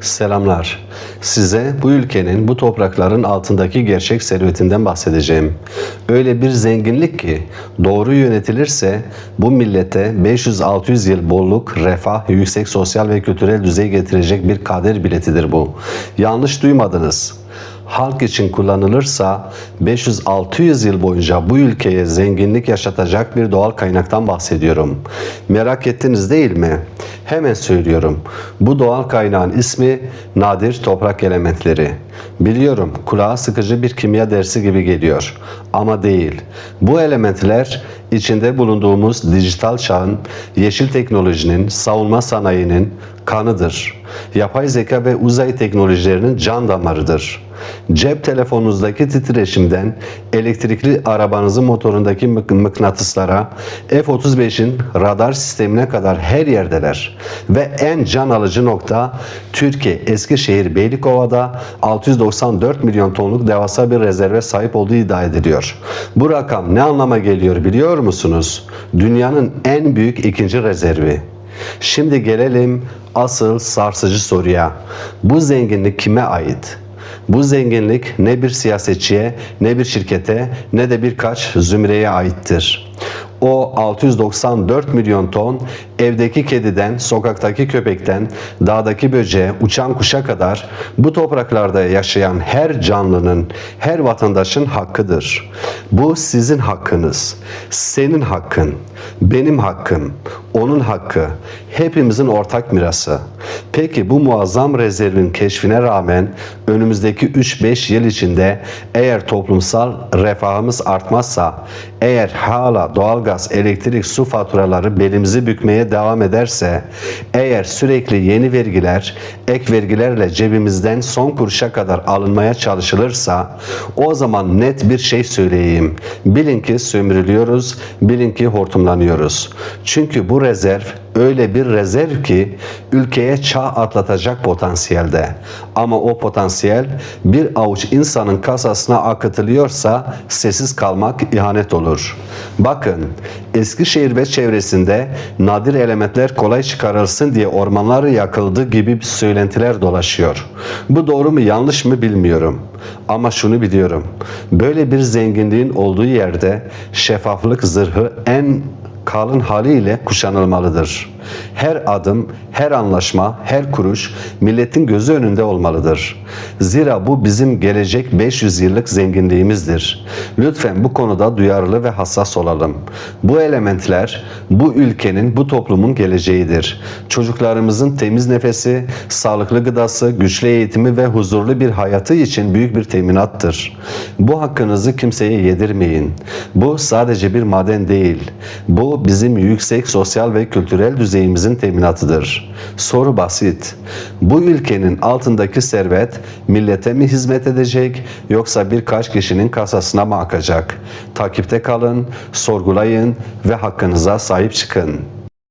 Selamlar. Size bu ülkenin, bu toprakların altındaki gerçek servetinden bahsedeceğim. Öyle bir zenginlik ki doğru yönetilirse bu millete 500-600 yıl bolluk, refah, yüksek sosyal ve kültürel düzey getirecek bir kader biletidir bu. Yanlış duymadınız halk için kullanılırsa 500-600 yıl boyunca bu ülkeye zenginlik yaşatacak bir doğal kaynaktan bahsediyorum. Merak ettiniz değil mi? Hemen söylüyorum. Bu doğal kaynağın ismi nadir toprak elementleri. Biliyorum kulağa sıkıcı bir kimya dersi gibi geliyor ama değil. Bu elementler içinde bulunduğumuz dijital çağın, yeşil teknolojinin, savunma sanayinin kanıdır. Yapay zeka ve uzay teknolojilerinin can damarıdır. Cep telefonunuzdaki titreşimden elektrikli arabanızın motorundaki mık- mıknatıslara, F-35'in radar sistemine kadar her yerdeler. Ve en can alıcı nokta Türkiye Eskişehir Beylikova'da 694 milyon tonluk devasa bir rezerve sahip olduğu iddia ediliyor. Bu rakam ne anlama geliyor biliyor musunuz? Dünyanın en büyük ikinci rezervi. Şimdi gelelim asıl sarsıcı soruya. Bu zenginlik kime ait? Bu zenginlik ne bir siyasetçiye, ne bir şirkete, ne de birkaç zümreye aittir. O 694 milyon ton evdeki kediden, sokaktaki köpekten, dağdaki böceğe, uçan kuşa kadar bu topraklarda yaşayan her canlının, her vatandaşın hakkıdır. Bu sizin hakkınız, senin hakkın, benim hakkım, onun hakkı, hepimizin ortak mirası. Peki bu muazzam rezervin keşfine rağmen önümüzdeki 3-5 yıl içinde eğer toplumsal refahımız artmazsa, eğer hala doğalgaz, elektrik, su faturaları belimizi bükmeye devam ederse, eğer sürekli yeni vergiler, ek vergilerle cebimizden son kuruşa kadar alınmaya çalışılırsa, o zaman net bir şey söyleyeyim. Bilin ki sömürülüyoruz, bilin ki hortumlanıyoruz. Çünkü bu rezerv öyle bir rezerv ki ülkeye çağ atlatacak potansiyelde. Ama o potansiyel bir avuç insanın kasasına akıtılıyorsa sessiz kalmak ihanet olur. Bakın Eskişehir ve çevresinde nadir elementler kolay çıkarılsın diye ormanlar yakıldı gibi söylentiler dolaşıyor. Bu doğru mu yanlış mı bilmiyorum. Ama şunu biliyorum. Böyle bir zenginliğin olduğu yerde şeffaflık zırhı en kalın haliyle kuşanılmalıdır. Her adım, her anlaşma, her kuruş milletin gözü önünde olmalıdır. Zira bu bizim gelecek 500 yıllık zenginliğimizdir. Lütfen bu konuda duyarlı ve hassas olalım. Bu elementler bu ülkenin, bu toplumun geleceğidir. Çocuklarımızın temiz nefesi, sağlıklı gıdası, güçlü eğitimi ve huzurlu bir hayatı için büyük bir teminattır. Bu hakkınızı kimseye yedirmeyin. Bu sadece bir maden değil. Bizim yüksek sosyal ve kültürel düzeyimizin teminatıdır. Soru basit. Bu ülkenin altındaki servet millete mi hizmet edecek yoksa birkaç kişinin kasasına mı akacak? Takipte kalın, sorgulayın ve hakkınıza sahip çıkın.